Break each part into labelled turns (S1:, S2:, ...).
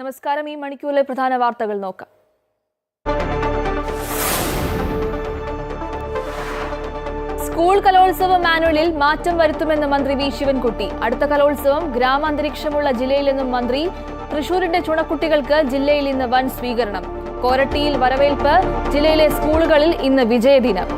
S1: നമസ്കാരം ഈ മണിക്കൂറിലെ പ്രധാന വാർത്തകൾ നോക്കാം സ്കൂൾ കലോത്സവ മാനുവലിൽ മാറ്റം വരുത്തുമെന്ന് മന്ത്രി വി ശിവൻകുട്ടി അടുത്ത കലോത്സവം ഗ്രാമാന്തരീക്ഷമുള്ള ജില്ലയിലെന്നും മന്ത്രി തൃശൂരിന്റെ ചുണക്കുട്ടികൾക്ക് ജില്ലയിൽ ഇന്ന് വൻ സ്വീകരണം കോരട്ടിയിൽ വരവേൽപ്പ് ജില്ലയിലെ സ്കൂളുകളിൽ ഇന്ന് വിജയദിനം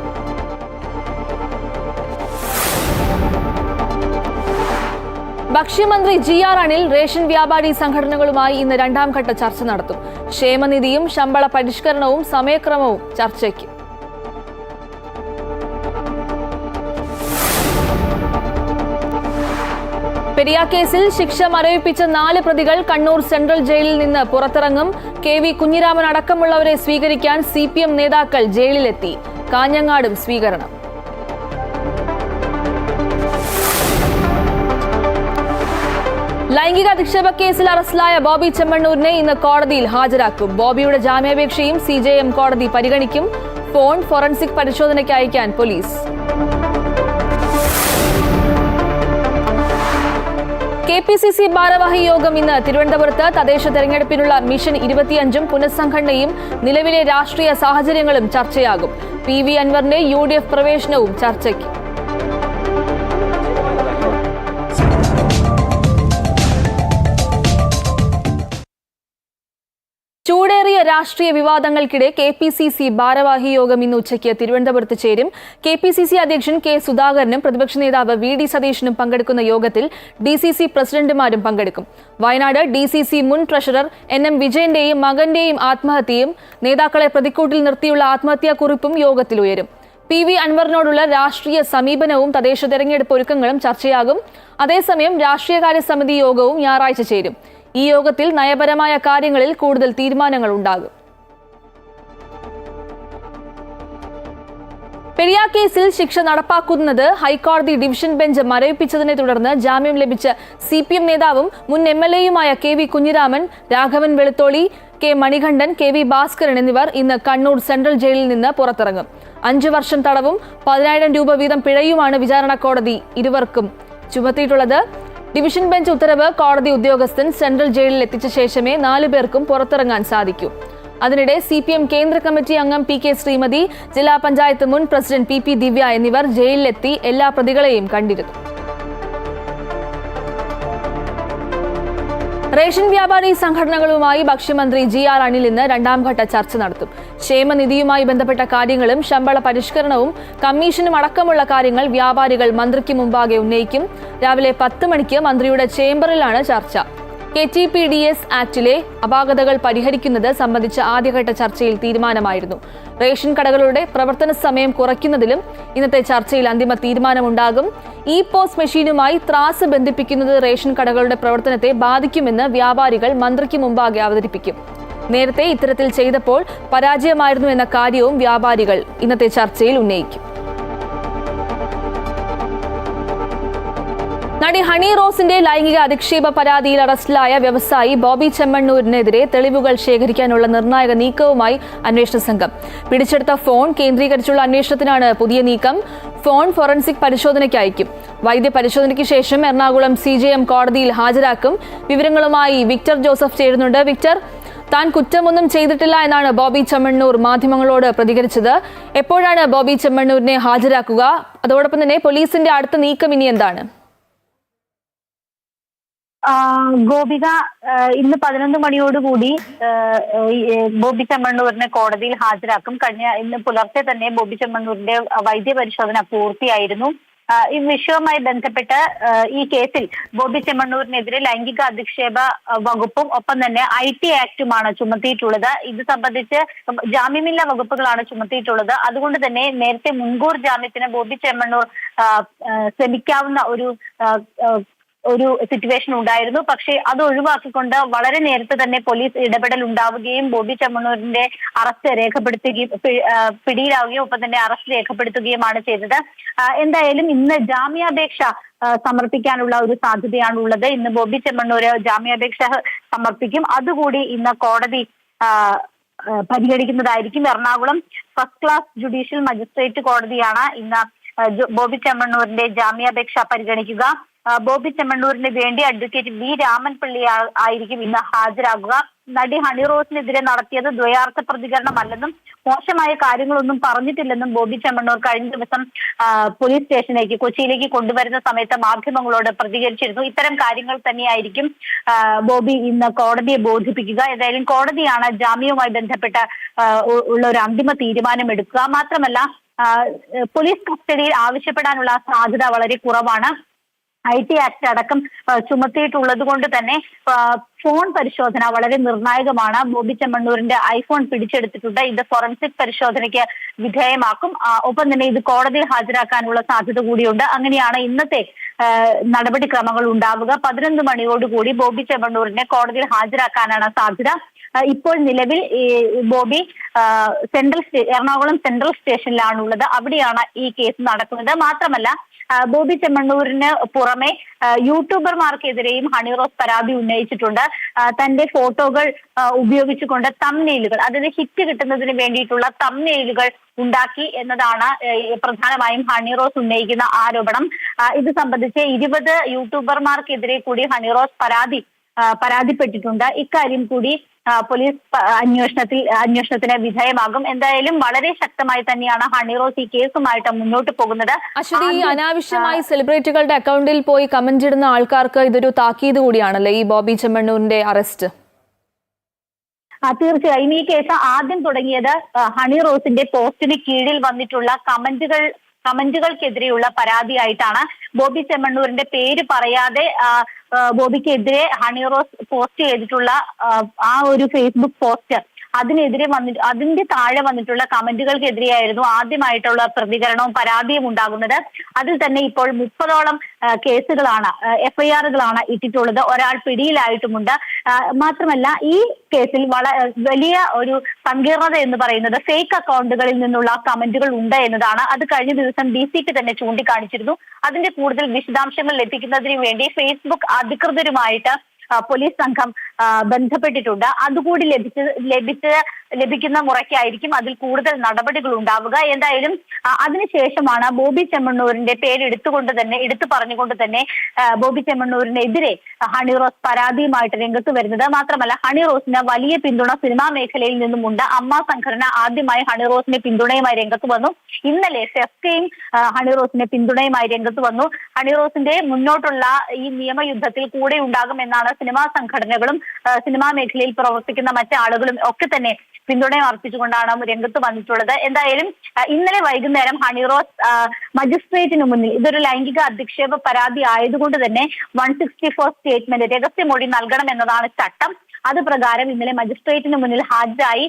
S1: ഭക്ഷ്യമന്ത്രി ജി ആർ അണിൽ റേഷൻ വ്യാപാരി സംഘടനകളുമായി ഇന്ന് രണ്ടാം ഘട്ട ചർച്ച നടത്തും ക്ഷേമനിധിയും ശമ്പള പരിഷ്കരണവും സമയക്രമവും ചർച്ചയ്ക്ക് പെരിയ കേസിൽ ശിക്ഷ മരവിപ്പിച്ച നാല് പ്രതികൾ കണ്ണൂർ സെൻട്രൽ ജയിലിൽ നിന്ന് പുറത്തിറങ്ങും കെ വി കുഞ്ഞിരാമൻ അടക്കമുള്ളവരെ സ്വീകരിക്കാൻ സി നേതാക്കൾ ജയിലിലെത്തി കാഞ്ഞങ്ങാടും സ്വീകരണം ലൈംഗിക അധിക്ഷേപ കേസിൽ അറസ്റ്റിലായ ബോബി ചെമ്മണ്ണൂരിനെ ഇന്ന് കോടതിയിൽ ഹാജരാക്കും ബോബിയുടെ ജാമ്യാപേക്ഷയും സി ജെ എം കോടതി പരിഗണിക്കും ഫോൺ ഫോറൻസിക് പരിശോധനയ്ക്ക് അയക്കാൻ police K P C C ഭാരവാഹി യോഗം ഇന്ന് തിരുവനന്തപുരത്ത് തദ്ദേശ തെരഞ്ഞെടുപ്പിനുള്ള മിഷൻ ഇരുപത്തിയഞ്ചും പുനഃസംഘടനയും നിലവിലെ രാഷ്ട്രീയ സാഹചര്യങ്ങളും ചർച്ചയാകും പി വി അൻവറിന്റെ യു ഡി എഫ് പ്രവേശനവും ചർച്ചയ്ക്ക് രാഷ്ട്രീയ വിവാദങ്ങൾക്കിടെ കെ പി സി സി ഭാരവാഹി യോഗം ഇന്ന് ഉച്ചയ്ക്ക് തിരുവനന്തപുരത്ത് ചേരും കെ പി സി സി അധ്യക്ഷൻ കെ സുധാകരനും പ്രതിപക്ഷ നേതാവ് വി ഡി സതീഷിനും പങ്കെടുക്കുന്ന യോഗത്തിൽ ഡി സി സി പ്രസിഡന്റുമാരും പങ്കെടുക്കും വയനാട് ഡി സി സി മുൻ ട്രഷറർ എൻ എം വിജയന്റെയും മകന്റെയും ആത്മഹത്യയും നേതാക്കളെ പ്രതിക്കൂട്ടിൽ നിർത്തിയുള്ള ആത്മഹത്യാക്കുറിപ്പും യോഗത്തിൽ ഉയരും പി വി അൻവറിനോടുള്ള രാഷ്ട്രീയ സമീപനവും തദ്ദേശ തെരഞ്ഞെടുപ്പ് ഒരുക്കങ്ങളും ചർച്ചയാകും അതേസമയം രാഷ്ട്രീയകാര്യ സമിതി യോഗവും ഞായറാഴ്ച ചേരും ഈ യോഗത്തിൽ നയപരമായ കാര്യങ്ങളിൽ കൂടുതൽ തീരുമാനങ്ങൾ ഉണ്ടാകും പെരിയാർ കേസിൽ ശിക്ഷ നടപ്പാക്കുന്നത് ഹൈക്കോടതി ഡിവിഷൻ ബെഞ്ച് മരവിപ്പിച്ചതിനെ തുടർന്ന് ജാമ്യം ലഭിച്ച സി പി എം നേതാവും മുൻ എം എൽ എയുമായ K V Kunhiraman Raghavan Velutholi K Manikandan K V Bhaskaran എന്നിവർ ഇന്ന് കണ്ണൂർ സെൻട്രൽ ജയിലിൽ നിന്ന് പുറത്തിറങ്ങും അഞ്ചു വർഷം തടവും പതിനായിരം രൂപ വീതം പിഴയുമാണ് വിചാരണ കോടതി ഇരുവർക്കും ചുമത്തിയിട്ടുള്ളത് ഡിവിഷൻ ബെഞ്ച് ഉത്തരവ് കോടതി ഉദ്യോഗസ്ഥൻ സെൻട്രൽ ജയിലിൽ എത്തിച്ച ശേഷമേ നാലു പേർക്കും പുറത്തിറങ്ങാൻ സാധിക്കൂ അതിനിടെ സി പി എം കേന്ദ്ര കമ്മിറ്റി അംഗം പി കെ ശ്രീമതി ജില്ലാ പഞ്ചായത്ത് മുൻ പ്രസിഡന്റ് പി പി ദിവ്യ എന്നിവർ ജയിലിലെത്തി എല്ലാ പ്രതികളെയും കണ്ടിരുന്നു റേഷൻ വ്യാപാരി സംഘടനകളുമായി ഭക്ഷ്യമന്ത്രി ജി ആർ അണിൽ ഇന്ന് രണ്ടാംഘട്ട ചർച്ച നടത്തും ക്ഷേമനിധിയുമായി ബന്ധപ്പെട്ട കാര്യങ്ങളും ശമ്പള പരിഷ്കരണവും കമ്മീഷനും അടക്കമുള്ള കാര്യങ്ങൾ വ്യാപാരികൾ മന്ത്രിക്ക് മുമ്പാകെ ഉന്നയിക്കും രാവിലെ പത്ത് മണിക്ക് മന്ത്രിയുടെ ചേംബറിലാണ് ചർച്ച K T P D S ആക്ടിലെ അപാകതകൾ പരിഹരിക്കുന്നത് സംബന്ധിച്ച ആദ്യഘട്ട ചർച്ചയിൽ തീരുമാനമായിരുന്നു റേഷൻ കടകളുടെ പ്രവർത്തന സമയം കുറയ്ക്കുന്നതിലും ഇന്നത്തെ ചർച്ചയിൽ അന്തിമ തീരുമാനമുണ്ടാകും ഇ പോസ് മെഷീനുമായി ത്രാസ് ബന്ധിപ്പിക്കുന്നത് റേഷൻ കടകളുടെ പ്രവർത്തനത്തെ ബാധിക്കുമെന്ന് വ്യാപാരികൾ മന്ത്രിക്ക് മുമ്പാകെ അവതരിപ്പിക്കും നേരത്തെ ഇത്തരത്തിൽ ചെയ്തപ്പോൾ പരാജയമായിരുന്നു എന്ന കാര്യവും വ്യാപാരികൾ ഇന്നത്തെ ചർച്ചയിൽ ഉന്നയിക്കും നടി ഹണി റോസിന്റെ ലൈംഗിക അധിക്ഷേപ പരാതിയിൽ അറസ്റ്റിലായ വ്യവസായി ബോബി ചെമ്മണ്ണൂരിനെതിരെ തെളിവുകൾ ശേഖരിക്കാനുള്ള നിർണായക നീക്കവുമായി അന്വേഷണ സംഘം പിടിച്ചെടുത്ത ഫോൺ കേന്ദ്രീകരിച്ചുള്ള അന്വേഷണത്തിനാണ് പുതിയ നീക്കം ഫോൺ ഫോറൻസിക് പരിശോധനയ്ക്ക് അയക്കും വൈദ്യ പരിശോധനയ്ക്ക് ശേഷം എറണാകുളം സി ജെ എം കോടതിയിൽ ഹാജരാക്കും വിവരങ്ങളുമായി വിക്ടർ ജോസഫ് ചേരുന്നുണ്ട് വിക്ടർ താൻ കുറ്റമൊന്നും ചെയ്തിട്ടില്ല എന്നാണ് ബോബി ചെമ്മണ്ണൂർ മാധ്യമങ്ങളോട് പ്രതികരിച്ചത് എപ്പോഴാണ് ബോബി ചെമ്മണ്ണൂരിനെ ഹാജരാക്കുക അതോടൊപ്പം തന്നെ പോലീസിന്റെ അടുത്ത നീക്കം ഇനി എന്താണ്
S2: ഗോപിക ഇന്ന് പതിനൊന്ന് മണിയോടുകൂടി ബോബി ചെമ്മണ്ണൂരിനെ കോടതിയിൽ ഹാജരാക്കും കഴിഞ്ഞ ഇന്ന് പുലർച്ചെ തന്നെ ബോബി ചെമ്മണ്ണൂരിന്റെ വൈദ്യ പരിശോധന പൂർത്തിയായിരുന്നു ഈ വിഷയവുമായി ബന്ധപ്പെട്ട് ഈ കേസിൽ ബോബി ചെമ്മണ്ണൂരിനെതിരെ ലൈംഗിക അധിക്ഷേപ വകുപ്പും ഒപ്പം തന്നെ ഐ ടി ആക്ടുമാണ് ചുമത്തിയിട്ടുള്ളത് ഇത് സംബന്ധിച്ച് ജാമ്യമില്ലാ വകുപ്പുകളാണ് ചുമത്തിയിട്ടുള്ളത് അതുകൊണ്ട് തന്നെ നേരത്തെ മുൻകൂർ ജാമ്യത്തിന് ബോബി ചെമ്മണ്ണൂർ ശ്രമിക്കാവുന്ന ഒരു ഒരു സിറ്റുവേഷൻ ഉണ്ടായിരുന്നു പക്ഷേ അത് ഒഴിവാക്കിക്കൊണ്ട് വളരെ നേരത്തെ തന്നെ പോലീസ് ഇടപെടൽ ഉണ്ടാവുകയും ബോബി ചമ്മണൂരിന്റെ അറസ്റ്റ് രേഖപ്പെടുത്തുകയും പിടിയിലാവുകയും ഒപ്പം തന്നെ അറസ്റ്റ് രേഖപ്പെടുത്തുകയുമാണ് ചെയ്തത് എന്തായാലും ഇന്ന് ജാമ്യാപേക്ഷ സമർപ്പിക്കാനുള്ള ഒരു സാധ്യതയാണ് ഉള്ളത് ഇന്ന് ബോബി ചെമ്മണ്ണൂര് ജാമ്യാപേക്ഷ സമർപ്പിക്കും അതുകൂടി ഇന്ന് കോടതി പരിഗണിക്കുന്നതായിരിക്കും Ernakulam first class judicial magistrate കോടതിയാണ് ഇന്ന് ബോബി ചെമ്മണ്ണൂരിന്റെ ജാമ്യാപേക്ഷ പരിഗണിക്കുക ബോബി ചെമ്മണ്ണൂരിന് വേണ്ടി അഡ്വക്കേറ്റ് രാമൻ രാമൻപിള്ളി ആയിരിക്കും ഇന്ന് ഹാജരാകുക നടി ഹണി റോസിനെതിരെ നടത്തിയത് ദ്വയാർത്ഥ പ്രതികരണമല്ലെന്നും മോശമായ കാര്യങ്ങളൊന്നും പറഞ്ഞിട്ടില്ലെന്നും ബോബി ചെമ്മണ്ണൂർ കഴിഞ്ഞ ദിവസം പോലീസ് സ്റ്റേഷനിലേക്ക് കൊച്ചിയിലേക്ക് കൊണ്ടുവരുന്ന സമയത്ത് മാധ്യമങ്ങളോട് പ്രതികരിച്ചിരുന്നു ഇത്തരം കാര്യങ്ങൾ തന്നെയായിരിക്കും ബോബി ഇന്ന് കോടതിയെ ബോധിപ്പിക്കുക ഏതായാലും കോടതിയാണ് ജാമ്യവുമായി ബന്ധപ്പെട്ട ഉള്ള ഒരു അന്തിമ തീരുമാനം എടുക്കുക മാത്രമല്ല പോലീസ് കസ്റ്റഡിയിൽ ആവശ്യപ്പെടാനുള്ള സാധ്യത വളരെ കുറവാണ് ഐ ടി ആക്ട് അടക്കം ചുമത്തിയിട്ടുള്ളത് കൊണ്ട് തന്നെ ഫോൺ പരിശോധന വളരെ നിർണായകമാണ് ബോബി ചെമ്മണ്ണൂരിന്റെ ഐഫോൺ പിടിച്ചെടുത്തിട്ടുണ്ട് ഇത് ഫോറൻസിക് പരിശോധനയ്ക്ക് വിധേയമാക്കും ഒപ്പം തന്നെ ഇത് കോടതിയിൽ ഹാജരാക്കാനുള്ള സാധ്യത കൂടിയുണ്ട് അങ്ങനെയാണ് ഇന്നത്തെ നടപടിക്രമങ്ങൾ ഉണ്ടാവുക പതിനൊന്ന് മണിയോടുകൂടി ബോബി ചെമ്മണ്ണൂരിനെ കോടതിയിൽ ഹാജരാക്കാനാണ് സാധ്യത ഇപ്പോൾ നിലവിൽ ബോബി സെൻട്രൽ എറണാകുളം സെൻട്രൽ സ്റ്റേഷനിലാണുള്ളത് അവിടെയാണ് ഈ കേസ് നടക്കുന്നത് മാത്രമല്ല ബോബി ചെമ്മണ്ണൂരിന് പുറമെ യൂട്യൂബർമാർക്കെതിരെയും ഹണി റോസ് പരാതി ഉന്നയിച്ചിട്ടുണ്ട് തന്റെ ഫോട്ടോകൾ ഉപയോഗിച്ചുകൊണ്ട് തമ്നെയിലുകൾ അതിന് ഹിറ്റ് കിട്ടുന്നതിന് വേണ്ടിയിട്ടുള്ള തമ്നെയിലുകൾ ഉണ്ടാക്കി എന്നതാണ് പ്രധാനമായും ഹണി റോസ് ഉന്നയിക്കുന്ന ആരോപണം ഇത് സംബന്ധിച്ച് ഇരുപത് യൂട്യൂബർമാർക്കെതിരെ കൂടി ഹണി റോസ് പരാതി പരാതിപ്പെട്ടിട്ടുണ്ട് ഇക്കാര്യം കൂടി പോലീസ് അന്വേഷണത്തിൽ അന്വേഷണത്തിന് വിധേയമാകും എന്തായാലും വളരെ ശക്തമായി തന്നെയാണ് ഹണിറോസ് ഈ കേസുമായിട്ട് മുന്നോട്ട് പോകുന്നത് അശ്വതി
S1: അനാവശ്യമായി സെലിബ്രിറ്റികളുടെ അക്കൗണ്ടിൽ പോയി കമന്റ് ഇടുന്ന ആൾക്കാർക്ക് ഇതൊരു താക്കീത് കൂടിയാണല്ലേ ഈ ബോബി ചെമ്മണ്ണൂരിന്റെ അറസ്റ്റ് തീർച്ചയായും ഈ കേസ്
S2: ആദ്യം തുടങ്ങിയത് ഹണി റോസിന്റെ പോസ്റ്റിന് കീഴിൽ വന്നിട്ടുള്ള കമന്റുകൾ കമന്റുകൾക്കെതിരെയുള്ള പരാതിയായിട്ടാണ് ബോബി ചെമ്മണ്ണൂരിന്റെ പേര് പറയാതെ ബോബിക്കെതിരെ ഹണി റോസ് പോസ്റ്റ് ചെയ്തിട്ടുള്ള ആ ഒരു ഫേസ്ബുക്ക് പോസ്റ്റ് അതിനെതിരെ വന്നിട്ട് അതിന്റെ താഴെ വന്നിട്ടുള്ള കമന്റുകൾക്കെതിരെയായിരുന്നു ആദ്യമായിട്ടുള്ള പ്രതികരണവും പരാതിയും ഉണ്ടാകുന്നത് അതിൽ തന്നെ ഇപ്പോൾ മുപ്പതോളം കേസുകളാണ് എഫ്ഐആറുകളാണ് ഇട്ടിട്ടുള്ളത് ഒരാൾ പിടിയിലായിട്ടുമുണ്ട് മാത്രമല്ല ഈ കേസിൽ വള വലിയ ഒരു സങ്കീർണത എന്ന് പറയുന്നത് ഫേക്ക് അക്കൗണ്ടുകളിൽ നിന്നുള്ള കമന്റുകൾ ഉണ്ട് എന്നതാണ് അത് കഴിഞ്ഞ ദിവസം ഡി സിക്ക് തന്നെ ചൂണ്ടിക്കാണിച്ചിരുന്നു അതിന്റെ കൂടുതൽ വിശദാംശങ്ങൾ ലഭിക്കുന്നതിന് വേണ്ടി ഫേസ്ബുക്ക് അധികൃതരുമായിട്ട് പോലീസ് സംഘം ബന്ധപ്പെട്ടിട്ടുണ്ട് അതുകൂടി ലഭിച്ച ലഭിച്ച ലഭിക്കുന്ന മുറയ്ക്കായിരിക്കും അതിൽ കൂടുതൽ നടപടികൾ ഉണ്ടാവുക എന്തായാലും അതിനുശേഷമാണ് ബോബി ചെമ്മണ്ണൂരിന്റെ പേര് എടുത്തുകൊണ്ട് തന്നെ എടുത്തു പറഞ്ഞുകൊണ്ട് തന്നെ ബോബി ചെമ്മണ്ണൂരിനെതിരെ ഹണി റോസ് പരാതിയുമായിട്ട് രംഗത്ത് വരുന്നത് മാത്രമല്ല ഹണി റോസിന് വലിയ പിന്തുണ സിനിമാ മേഖലയിൽ നിന്നുമുണ്ട് അമ്മ സംഘടന ആദ്യമായി ഹണി റോസിന് പിന്തുണയുമായി രംഗത്ത് വന്നു ഇന്നലെ ഫെഫ്കയും ഹണി റോസിന് പിന്തുണയുമായി രംഗത്ത് വന്നു ഹണി റോസിന്റെ മുന്നോട്ടുള്ള ഈ നിയമയുദ്ധത്തിൽ കൂടെ ഉണ്ടാകുമെന്നാണ് സിനിമാ സംഘടനകളും സിനിമാ മേഖലയിൽ പ്രവർത്തിക്കുന്ന മറ്റു ആളുകളും ഒക്കെ തന്നെ പിന്തുണ അർപ്പിച്ചുകൊണ്ടാണ് രംഗത്ത് വന്നിട്ടുള്ളത് എന്തായാലും ഇന്നലെ വൈകുന്നേരം ഹണിറോസ് മജിസ്ട്രേറ്റിന് മുന്നിൽ ഇതൊരു ലൈംഗിക അധിക്ഷേപ പരാതി ആയതുകൊണ്ട് തന്നെ വൺ സിക്സ്റ്റി ഫോർ സ്റ്റേറ്റ്മെന്റ് രഹസ്യമൊഴി എന്നതാണ് ചട്ടം അത് പ്രകാരം ഇന്നലെ മജിസ്ട്രേറ്റിന് മുന്നിൽ ഹാജരായി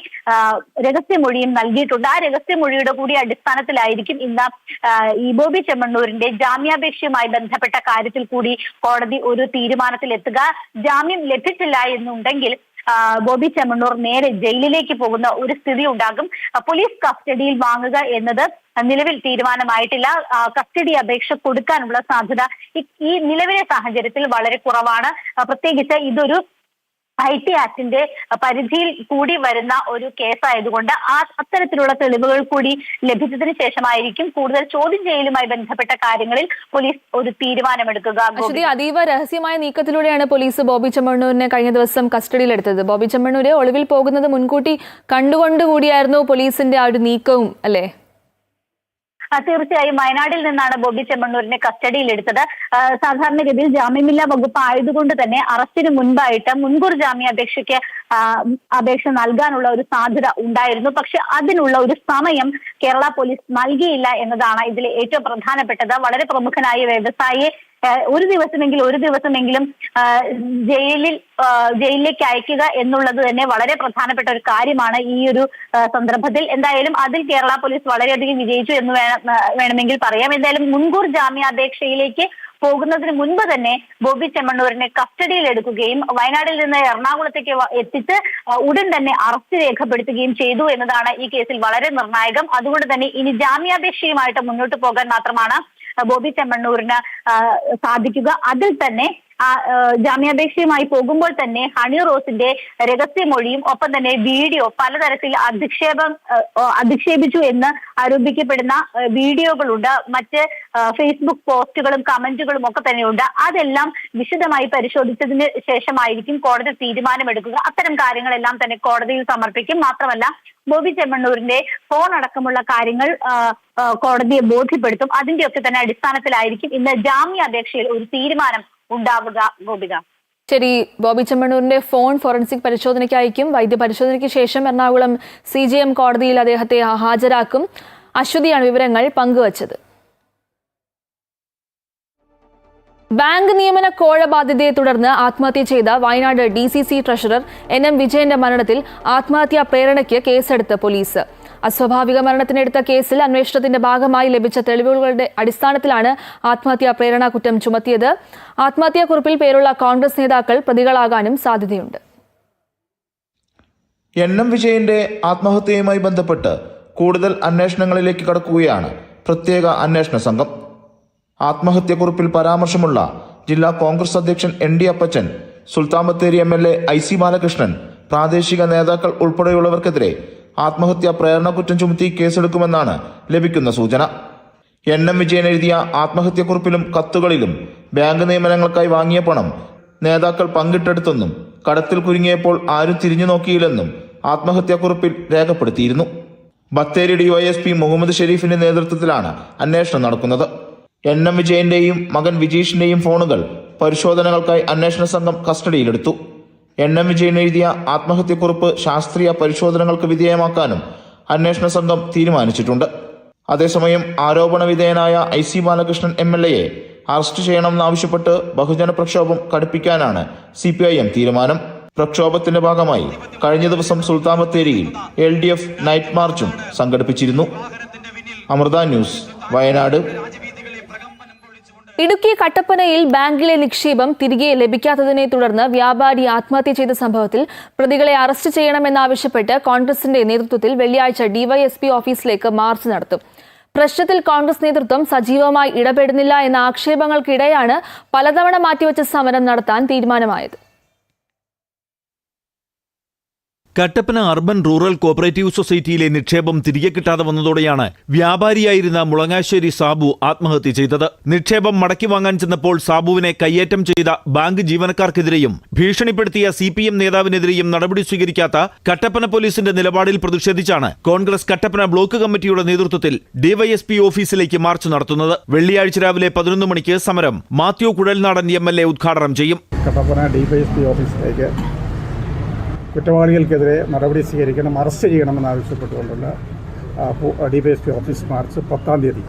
S2: രഹസ്യമൊഴിയും നൽകിയിട്ടുണ്ട് ആ രഹസ്യമൊഴിയുടെ കൂടി അടിസ്ഥാനത്തിലായിരിക്കും ഇന്ന് ഈ ബോബി ചെമ്മണ്ണൂരിന്റെ ജാമ്യാപേക്ഷയുമായി ബന്ധപ്പെട്ട കാര്യത്തിൽ കൂടി കോടതി ഒരു തീരുമാനത്തിലെത്തുക ജാമ്യം ലഭിച്ചില്ല എന്നുണ്ടെങ്കിൽ ബോബി ചെമ്മണ്ണൂർ നേരെ ജയിലിലേക്ക് പോകുന്ന ഒരു സ്ഥിതി ഉണ്ടാകും പോലീസ് കസ്റ്റഡിയിൽ വാങ്ങുക എന്നത് നിലവിൽ തീരുമാനമായിട്ടില്ല കസ്റ്റഡി അപേക്ഷ കൊടുക്കാനുള്ള സാധ്യത ഈ നിലവിലെ സാഹചര്യത്തിൽ വളരെ കുറവാണ് പ്രത്യേകിച്ച് ഇതൊരു ഐ ടി ആക്ടിന്റെ പരിധിയിൽ കൂടി വരുന്ന ഒരു കേസായതുകൊണ്ട് ആ അത്തരത്തിലുള്ള തെളിവുകൾ കൂടി ലഭിച്ചതിന് ശേഷമായിരിക്കും കൂടുതൽ ചോദ്യം ചെയ്യലുമായി ബന്ധപ്പെട്ട കാര്യങ്ങളിൽ പോലീസ് ഒരു തീരുമാനമെടുക്കുക
S1: അതീവ രഹസ്യമായ നീക്കത്തിലൂടെയാണ് പോലീസ് ബോബി ചെമ്മണ്ണൂരിനെ കഴിഞ്ഞ ദിവസം കസ്റ്റഡിയിലെടുത്തത് ബോബി ചെമ്മണ്ണൂര് ഒളിവിൽ പോകുന്നത് മുൻകൂട്ടി കണ്ടുകൊണ്ടുകൂടിയായിരുന്നു പോലീസിന്റെ ആ ഒരു നീക്കവും അല്ലേ
S2: തീർച്ചയായും വയനാടിൽ നിന്നാണ് ബോബി ചെമ്മണ്ണൂരിനെ കസ്റ്റഡിയിൽ എടുത്തത് സാധാരണഗതിയിൽ ജാമ്യമില്ലാ വകുപ്പ് ആയതുകൊണ്ട് തന്നെ അറസ്റ്റിന് മുൻപായിട്ട് മുൻകൂർ ജാമ്യാപേക്ഷയ്ക്ക് അപേക്ഷ നൽകാനുള്ള ഒരു സാധ്യത ഉണ്ടായിരുന്നു പക്ഷെ അതിനുള്ള ഒരു സമയം കേരള പോലീസ് നൽകിയില്ല എന്നതാണ് ഇതിലെ ഏറ്റവും പ്രധാനപ്പെട്ടത് വളരെ പ്രമുഖനായ വ്യവസായിയെ ഒരു ദിവസമെങ്കിലും ഒരു ദിവസമെങ്കിലും ജയിലിൽ ജയിലിലേക്ക് അയക്കുക എന്നുള്ളത് തന്നെ വളരെ പ്രധാനപ്പെട്ട ഒരു കാര്യമാണ് ഈ ഒരു സന്ദർഭത്തിൽ എന്തായാലും അതിൽ കേരള പോലീസ് വളരെയധികം വിജയിച്ചു എന്ന് വേണമെങ്കിൽ പറയാം എന്തായാലും മുൻകൂർ ജാമ്യാപേക്ഷയിലേക്ക് പോകുന്നതിന് മുൻപ് തന്നെ ബോബി ചെമ്മണ്ണൂരിനെ കസ്റ്റഡിയിൽ എടുക്കുകയും വയനാടിൽ നിന്ന് എറണാകുളത്തേക്ക് എത്തിച്ച് ഉടൻ തന്നെ അറസ്റ്റ് രേഖപ്പെടുത്തുകയും ചെയ്തു എന്നതാണ് ഈ കേസിൽ വളരെ നിർണായകം അതുകൊണ്ട് തന്നെ ഇനി ജാമ്യാപേക്ഷയുമായിട്ട് മുന്നോട്ട് പോകാൻ മാത്രമാണ് ബോബി ചെമ്മണ്ണൂരിന് സാധിക്കുക അതിൽ തന്നെ ആ ജാമ്യാപേക്ഷയുമായി പോകുമ്പോൾ തന്നെ ഹണി റോസിന്റെ രഹസ്യമൊഴിയും ഒപ്പം തന്നെ വീഡിയോ പലതരത്തിൽ അധിക്ഷേപം അധിക്ഷേപിച്ചു എന്ന് ആരോപിക്കപ്പെടുന്ന വീഡിയോകളുണ്ട് മറ്റ് ഫേസ്ബുക്ക് പോസ്റ്റുകളും കമന്റുകളും ഒക്കെ തന്നെയുണ്ട് അതെല്ലാം വിശദമായി പരിശോധിച്ചതിന് ശേഷമായിരിക്കും കോടതി തീരുമാനമെടുക്കുക അത്തരം കാര്യങ്ങളെല്ലാം തന്നെ കോടതിയിൽ സമർപ്പിക്കും മാത്രമല്ല ബോബി ചെമ്മണ്ണൂരിന്റെ ഫോൺ അടക്കമുള്ള കാര്യങ്ങൾ കോടതിയെ ബോധ്യപ്പെടുത്തും അതിന്റെയൊക്കെ തന്നെ അടിസ്ഥാനത്തിലായിരിക്കും ഇന്ന് ജാമ്യാപേക്ഷയിൽ ഒരു തീരുമാനം ഉണ്ടാവുക ഗോപിക
S1: ശരി ബോബി ചെമ്മണ്ണൂരിന്റെ ഫോൺ ഫോറൻസിക് പരിശോധനയ്ക്ക് അയക്കും വൈദ്യപരിശോധനയ്ക്ക് ശേഷം എറണാകുളം സി ജി എം കോടതിയിൽ അദ്ദേഹത്തെ ഹാജരാക്കും അശ്വതിയാണ് വിവരങ്ങൾ പങ്കുവച്ചത് ബാങ്ക് നിയമന കോഴ ബാധ്യതയെ തുടർന്ന് ആത്മഹത്യ ചെയ്ത Wayanad D C C treasurer N M വിജയന്റെ മരണത്തിൽ ആത്മഹത്യാ പ്രേരണയ്ക്ക് കേസെടുത്ത് പോലീസ് അസ്വാഭാവിക മരണത്തിനെടുത്ത കേസിൽ അന്വേഷണത്തിന്റെ ഭാഗമായി ലഭിച്ച തെളിവുകളുടെ അടിസ്ഥാനത്തിലാണ് ആത്മഹത്യാ പ്രേരണ കുറ്റം ചുമത്തിയത് ആത്മഹത്യാക്കുറിപ്പിൽ പേരുള്ള കോൺഗ്രസ് നേതാക്കൾ പ്രതികളാകാനും സാധ്യതയുണ്ട്
S3: എൻ എം വിജയന്റെ ആത്മഹത്യയുമായി ബന്ധപ്പെട്ട് കൂടുതൽ അന്വേഷണങ്ങളിലേക്ക് കടക്കുകയാണ് പ്രത്യേക അന്വേഷണ സംഘം ആത്മഹത്യക്കുറിപ്പിൽ പരാമർശമുള്ള ജില്ലാ കോൺഗ്രസ് അധ്യക്ഷൻ N D Appachan Sultan Bathery M L A I C Balakrishnan പ്രാദേശിക നേതാക്കൾ ഉൾപ്പെടെയുള്ളവർക്കെതിരെ ആത്മഹത്യാ കുറ്റം ചുമത്തി കേസെടുക്കുമെന്നാണ് ലഭിക്കുന്ന സൂചന എൻ എം വിജയൻ എഴുതിയ ആത്മഹത്യക്കുറിപ്പിലും കത്തുകളിലും ബാങ്ക് നിയമനങ്ങൾക്കായി വാങ്ങിയ പണം നേതാക്കൾ പങ്കിട്ടെടുത്തെന്നും കടത്തിൽ കുരുങ്ങിയപ്പോൾ ആരും തിരിഞ്ഞു നോക്കിയില്ലെന്നും ആത്മഹത്യാക്കുറിപ്പിൽ രേഖപ്പെടുത്തിയിരുന്നു ബത്തേരി പി മുഹമ്മദ് ഷെരീഫിന്റെ നേതൃത്വത്തിലാണ് അന്വേഷണം നടക്കുന്നത് എൻ എം വിജയന്റെയും മകൻ വിജീഷിന്റെയും ഫോണുകൾ പരിശോധനകൾക്കായി അന്വേഷണ സംഘം കസ്റ്റഡിയിലെടുത്തു എൻ എം വിജയൻ എഴുതിയ ആത്മഹത്യക്കുറിപ്പ് ശാസ്ത്രീയ പരിശോധനകൾക്ക് വിധേയമാക്കാനും അന്വേഷണ സംഘം തീരുമാനിച്ചിട്ടുണ്ട് അതേസമയം ആരോപണ വിധേയനായ I C Balakrishnan M L എയെ അറസ്റ്റ് ചെയ്യണമെന്നാവശ്യപ്പെട്ട് ബഹുജന പ്രക്ഷോഭം കടുപ്പിക്കാനാണ് സി പി ഐ എം തീരുമാനം പ്രക്ഷോഭത്തിന്റെ ഭാഗമായി കഴിഞ്ഞ ദിവസം സുൽത്താൻ ബത്തേരിയിൽ എൽ ഡി എഫ് നൈറ്റ് മാർച്ചും സംഘടിപ്പിച്ചിരുന്നു അമൃത ന്യൂസ് വയനാട്
S1: ഇടുക്കി കട്ടപ്പനയിൽ ബാങ്കിലെ നിക്ഷേപം തിരികെ ലഭിക്കാത്തതിനെ തുടർന്ന് വ്യാപാരി ആത്മഹത്യ ചെയ്ത സംഭവത്തിൽ പ്രതികളെ അറസ്റ്റ് ചെയ്യണമെന്നാവശ്യപ്പെട്ട് കോൺഗ്രസിന്റെ നേതൃത്വത്തിൽ വെള്ളിയാഴ്ച ഡിവൈഎസ്പി ഓഫീസിലേക്ക് മാർച്ച് നടത്തും പ്രശ്നത്തിൽ കോൺഗ്രസ് നേതൃത്വം സജീവമായി ഇടപെടുന്നില്ല എന്ന ആക്ഷേപങ്ങൾക്കിടെയാണ് പലതവണ മാറ്റിവച്ച സമരം നടത്താൻ തീരുമാനമായത്
S4: കട്ടപ്പന അർബൻ റൂറൽ കോപ്പറേറ്റീവ് സൊസൈറ്റിയിലെ നിക്ഷേപം തിരികെ കിട്ടാതെ വന്നതോടെയാണ് വ്യാപാരിയായിരുന്ന മുളങ്ങാശ്ശേരി സാബു ആത്മഹത്യ ചെയ്തത് നിക്ഷേപം മടക്കി വാങ്ങാൻ ചെന്നപ്പോൾ സാബുവിനെ കയ്യേറ്റം ചെയ്ത ബാങ്ക് ജീവനക്കാർക്കെതിരെയും ഭീഷണിപ്പെടുത്തിയ സി പി എം നേതാവിനെതിരെയും നടപടി സ്വീകരിക്കാത്ത കട്ടപ്പന പോലീസിന്റെ നിലപാടിൽ പ്രതിഷേധിച്ചാണ് കോൺഗ്രസ് കട്ടപ്പന ബ്ലോക്ക് കമ്മിറ്റിയുടെ നേതൃത്വത്തിൽ ഡിവൈഎസ്പി ഓഫീസിലേക്ക് മാർച്ച് നടത്തുന്നത് വെള്ളിയാഴ്ച രാവിലെ പതിനൊന്ന് മണിക്ക് സമരം Mathew Kuzhalnadan M L A ഉദ്ഘാടനം ചെയ്യും കട്ടപ്പന ഡിവൈഎസ്പി ഓഫീസിലേക്ക് കുറ്റവാളികൾക്കെതിരെ നടപടി സ്വീകരിക്കണം അറസ്റ്റ് ചെയ്യണമെന്ന് ആവശ്യപ്പെട്ടുകൊണ്ടുള്ള D Y S P office march പത്താം തീയതി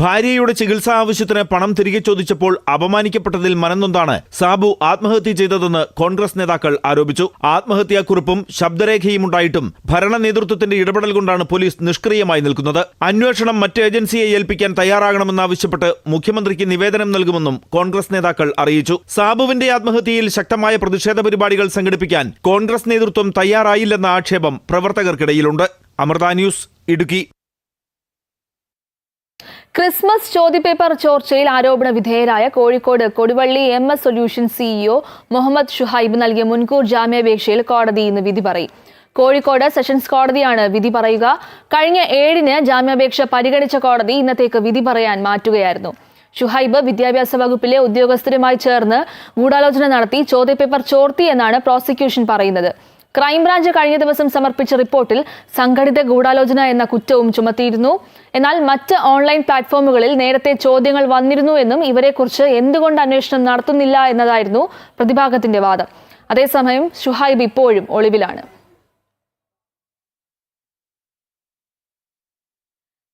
S4: ഭാര്യയുടെ ചികിത്സാ ആവശ്യത്തിന് പണം തിരികെ ചോദിച്ചപ്പോൾ അപമാനിക്കപ്പെട്ടതിൽ മനംനൊന്താണ് സാബു ആത്മഹത്യ ചെയ്തതെന്ന് കോൺഗ്രസ് നേതാക്കൾ ആരോപിച്ചു ആത്മഹത്യാക്കുറിപ്പും ശബ്ദരേഖയും ഉണ്ടായിട്ടും ഭരണ നേതൃത്വത്തിന്റെ ഇടപെടൽ കൊണ്ടാണ് പോലീസ് നിഷ്ക്രിയമായി നിൽക്കുന്നത് അന്വേഷണം മറ്റ് ഏജൻസിയെ ഏൽപ്പിക്കാൻ തയ്യാറാകണമെന്നാവശ്യപ്പെട്ട് മുഖ്യമന്ത്രിക്ക് നിവേദനം നൽകുമെന്നും കോൺഗ്രസ് നേതാക്കൾ അറിയിച്ചു സാബുവിന്റെ ആത്മഹത്യയിൽ ശക്തമായ പ്രതിഷേധ പരിപാടികൾ സംഘടിപ്പിക്കാൻ കോൺഗ്രസ് നേതൃത്വം തയ്യാറായില്ലെന്ന ആക്ഷേപം പ്രവർത്തകർക്കിടയിലുണ്ട് അമൃത ന്യൂസ് ഇടുക്കി
S1: ക്രിസ്മസ് ചോദ്യപേപ്പർ ചോർച്ചയിൽ ആരോപണ വിധേയരായ Kozhikode Koduvally M S solution CEO e Muhammad Shuhaib നൽകിയ മുൻകൂർ ജാമ്യാപേക്ഷയിൽ കോടതി ഇന്ന് വിധി പറയും കോഴിക്കോട് സെഷൻസ് കോടതിയാണ് വിധി പറയുക കഴിഞ്ഞ ഏഴിന് ജാമ്യാപേക്ഷ പരിഗണിച്ച കോടതി ഇന്നത്തേക്ക് വിധി പറയാൻ മാറ്റുകയായിരുന്നു ഷുഹൈബ് വിദ്യാഭ്യാസ വകുപ്പിലെ ഉദ്യോഗസ്ഥരുമായി ചേർന്ന് ഗൂഢാലോചന നടത്തി ചോദ്യപേപ്പർ ചോർത്തി എന്നാണ് പ്രോസിക്യൂഷൻ പറയുന്നത് ക്രൈംബ്രാഞ്ച് കഴിഞ്ഞ ദിവസം സമർപ്പിച്ച റിപ്പോർട്ടിൽ സംഘടിത ഗൂഢാലോചന എന്ന കുറ്റവും ചുമത്തിയിരുന്നു എന്നാൽ മറ്റ് ഓൺലൈൻ പ്ലാറ്റ്ഫോമുകളിൽ നേരത്തെ ചോദ്യങ്ങൾ വന്നിരുന്നു എന്നും ഇവരെക്കുറിച്ച് എന്തുകൊണ്ട് അന്വേഷണം നടത്തുന്നില്ല എന്നതായിരുന്നു പ്രതിഭാഗത്തിന്റെ വാദം അതേസമയം ഷുഹൈബ് ഇപ്പോഴും ഒളിവിലാണ്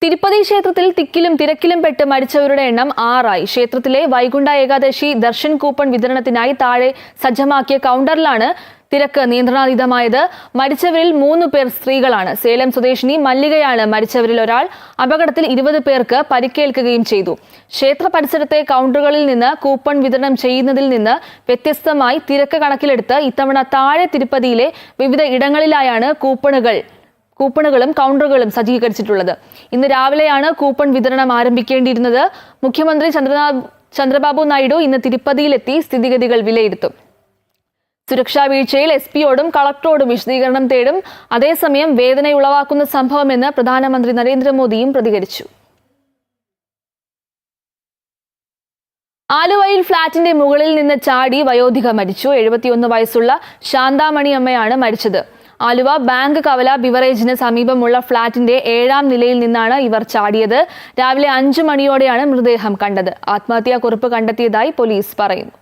S1: തിരുപ്പതി ക്ഷേത്രത്തിൽ തിക്കിലും തിരക്കിലും പെട്ട് മരിച്ചവരുടെ എണ്ണം ആറായി ക്ഷേത്രത്തിലെ വൈകുണ്ഠ ഏകാദശി ദർശൻ കൂപ്പൺ വിതരണത്തിനായി താഴെ സജ്ജമാക്കിയ കൗണ്ടറിലാണ് തിരക്ക് നിയന്ത്രണാതീതമായത് മരിച്ചവരിൽ മൂന്ന് പേർ സ്ത്രീകളാണ് സേലം സ്വദേശിനി മല്ലികയാണ് മരിച്ചവരിൽ ഒരാൾ അപകടത്തിൽ ഇരുപത് പേർക്ക് പരിക്കേൽക്കുകയും ചെയ്തു ക്ഷേത്ര പരിസരത്തെ കൗണ്ടറുകളിൽ നിന്ന് കൂപ്പൺ വിതരണം ചെയ്യുന്നതിൽ നിന്ന് വ്യത്യസ്തമായി തിരക്ക് കണക്കിലെടുത്ത് ഇത്തവണ താഴെ തിരുപ്പതിയിലെ വിവിധ ഇടങ്ങളിലായാണ് കൂപ്പണുകൾ കൂപ്പണുകളും കൗണ്ടറുകളും സജ്ജീകരിച്ചിട്ടുള്ളത് ഇന്ന് രാവിലെയാണ് കൂപ്പൺ വിതരണം ആരംഭിക്കേണ്ടിയിരുന്നത് മുഖ്യമന്ത്രി ചന്ദ്രനാഥ് ചന്ദ്രബാബു നായിഡു ഇന്ന് തിരുപ്പതിയിലെത്തി സ്ഥിതിഗതികൾ വിലയിരുത്തും സുരക്ഷാ വീഴ്ചയിൽ എസ് പിയോടും കളക്ടറോടും വിശദീകരണം തേടും അതേസമയം വേദനയുളവാക്കുന്ന സംഭവമെന്ന് പ്രധാനമന്ത്രി നരേന്ദ്രമോദിയും പ്രതികരിച്ചു ആലുവയിൽ ഫ്ളാറ്റിന്റെ മുകളിൽ നിന്ന് ചാടി വയോധിക മരിച്ചു എഴുപത്തിയൊന്ന് വയസ്സുള്ള ശാന്താമണി അമ്മയാണ് മരിച്ചത് ആലുവ ബാങ്ക് കവല ബിവറേജിന് സമീപമുള്ള ഫ്ളാറ്റിന്റെ ഏഴാം നിലയിൽ നിന്നാണ് ഇവർ ചാടിയത് രാവിലെ അഞ്ചു മണിയോടെയാണ് മൃതദേഹം കണ്ടത് ആത്മഹത്യാ കുറിപ്പ് കണ്ടെത്തിയതായി പോലീസ് പറയുന്നു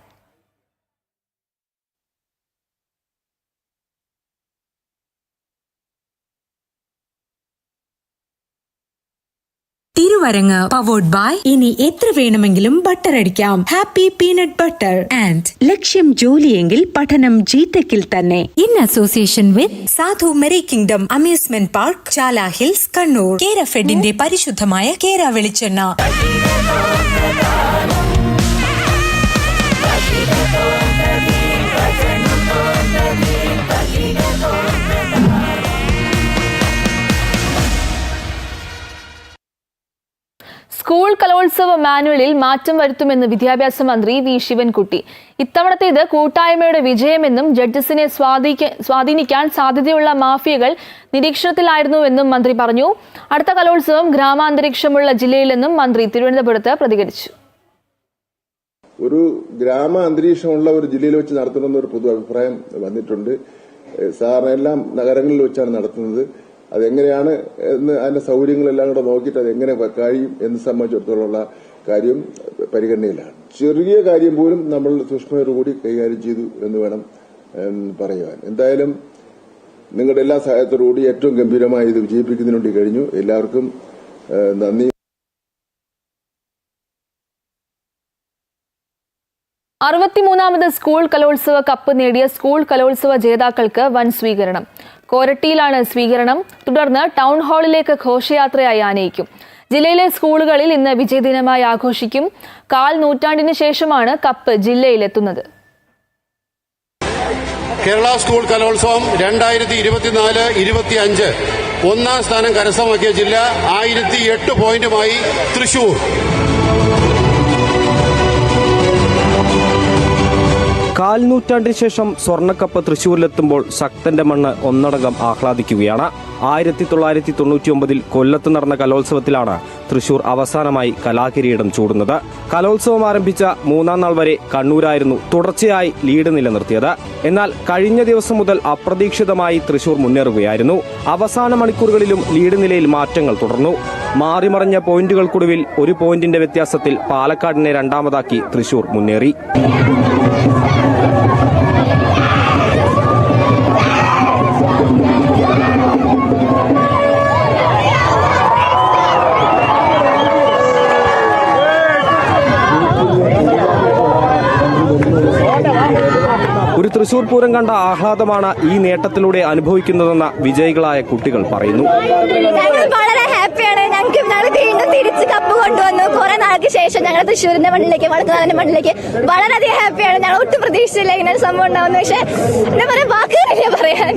S1: തിരുവരങ്ങ് പവേർഡ്
S5: ബൈ ഇനി എത്ര വേണമെങ്കിലും ബട്ടർ അടിക്കാം ഹാപ്പി പീനട്ട് ബട്ടർ ആൻഡ് ലക്ഷ്യം ജോലിയെങ്കിൽ പഠനം ജീത്തക്കിൽ തന്നെ in association with Sadhu merry kingdom
S1: amusement park Chala hills Kannur Kera ഫെഡിന്റെ പരിശുദ്ധമായ കേര വെളിച്ചെണ്ണ സ്കൂൾ കലോത്സവ മാനുവലിൽ മാറ്റം വരുത്തുമെന്ന് വിദ്യാഭ്യാസ മന്ത്രി വി ശിവൻകുട്ടി ഇത് കൂട്ടായ്മയുടെ വിജയമെന്നും ജഡ്ജസിനെ സ്വാധീനിക്കാൻ സാധ്യതയുള്ള മാഫിയകൾ നിരീക്ഷണത്തിലായിരുന്നുവെന്നും മന്ത്രി പറഞ്ഞു അടുത്ത കലോത്സവം ഗ്രാമാന്തരീക്ഷമുള്ള ജില്ലയിലെന്നും മന്ത്രി തിരുവനന്തപുരത്ത് പ്രതികരിച്ചു
S3: ഒരു ഗ്രാമ അന്തരീക്ഷമുള്ള ഒരു ജില്ലയിൽ വെച്ച് നടത്തണമെന്നൊരു പൊതു അഭിപ്രായം വന്നിട്ടുണ്ട് സാധാരണ എല്ലാം നഗരങ്ങളിൽ വെച്ചാണ് നടത്തുന്നത് അതെങ്ങനെയാണ് എന്ന് അതിന്റെ സൗകര്യങ്ങളെല്ലാം കൂടെ നോക്കിയിട്ട് അതെങ്ങനെ കഴിയും എന്ന് സംബന്ധിച്ചിടത്തോളമുള്ള കാര്യം പരിഗണനയിലാണ് ചെറിയ കാര്യം പോലും നമ്മൾ കൂടി കൈകാര്യം ചെയ്തു എന്ന് വേണം പറയുവാൻ എന്തായാലും നിങ്ങളുടെ എല്ലാ സഹായത്തോടുകൂടി ഏറ്റവും ഗംഭീരമായി ഇത് വിജയിപ്പിക്കുന്നതിനുവേണ്ടി കഴിഞ്ഞു എല്ലാവർക്കും നന്ദി
S1: അറുപത്തിമൂന്നാമത് സ്കൂൾ കലോത്സവ കപ്പ് നേടിയ സ്കൂൾ കലോത്സവ ജേതാക്കൾക്ക് വൻ സ്വീകരണം കോരട്ടിയിലാണ് സ്വീകരണം തുടർന്ന് ടൗൺ ഹാളിലേക്ക് ഘോഷയാത്രയായി ആനയിക്കും ജില്ലയിലെ സ്കൂളുകളിൽ ഇന്ന് വിജയദിനമായി ആഘോഷിക്കും കാൽ നൂറ്റാണ്ടിന് ശേഷമാണ് കപ്പ് ജില്ലയിലെത്തുന്നത്
S3: കേരള സ്കൂൾ കലോത്സവം രണ്ടായിരത്തി ഇരുപത്തിനാല് അഞ്ച് ഒന്നാം സ്ഥാനം കരസ്ഥമാക്കിയ ജില്ല ആയിരത്തി എട്ട് പോയിന്റുമായി തൃശൂർ
S6: കാൽനൂറ്റാണ്ടിന് ശേഷം സ്വർണ്ണക്കപ്പ് തൃശൂരിലെത്തുമ്പോൾ ശക്തന്റെ മണ്ണ് ഒന്നടങ്കം ആഹ്ലാദിക്കുകയാണ് ആയിരത്തി തൊള്ളായിരത്തി തൊണ്ണൂറ്റിയൊമ്പതിൽ കൊല്ലത്ത് നടന്ന കലോത്സവത്തിലാണ് തൃശൂർ അവസാനമായി കലാകിരീടം ചൂടുന്നത് കലോത്സവം ആരംഭിച്ച മൂന്നാം നാൾ വരെ കണ്ണൂരായിരുന്നു തുടർച്ചയായി ലീഡ് നിലനിർത്തിയത് എന്നാൽ കഴിഞ്ഞ ദിവസം മുതൽ അപ്രതീക്ഷിതമായി തൃശൂർ മുന്നേറുകയായിരുന്നു അവസാന മണിക്കൂറുകളിലും ലീഡ് നിലയിൽ മാറ്റങ്ങൾ തുടർന്നു മാറിമറിഞ്ഞ പോയിന്റുകൾക്കൊടുവിൽ ഒരു പോയിന്റിന്റെ വ്യത്യാസത്തിൽ പാലക്കാടിനെ രണ്ടാമതാക്കി തൃശൂർ മുന്നേറി തൃശൂർ പൂരം കണ്ട ആഹ്ലാദമാണ് ഈ നേട്ടത്തിലൂടെ അനുഭവിക്കുന്നതെന്ന വിജയികളായ കുട്ടികൾ പറയുന്നു
S2: വളരെ ഹാപ്പിയാണ് ഞങ്ങൾക്ക് ഇന്നാള് വീണ്ടും കപ്പ് കൊണ്ടുവന്നു കുറെ നാൾക്ക് ശേഷം ഞങ്ങൾ തൃശ്ശൂരിന്റെ മണ്ണിലേക്ക് വടക്കുനാഥന്റെ മണ്ണിലേക്ക് വളരെയധികം ഹാപ്പിയാണ് ഞങ്ങൾ ഒട്ടും പ്രതീക്ഷിച്ചില്ല ഇങ്ങനെ സംഭവം ഉണ്ടാവുന്നു പക്ഷെ എന്താ പറയാ വാക്കുകളില്ല പറയാൻ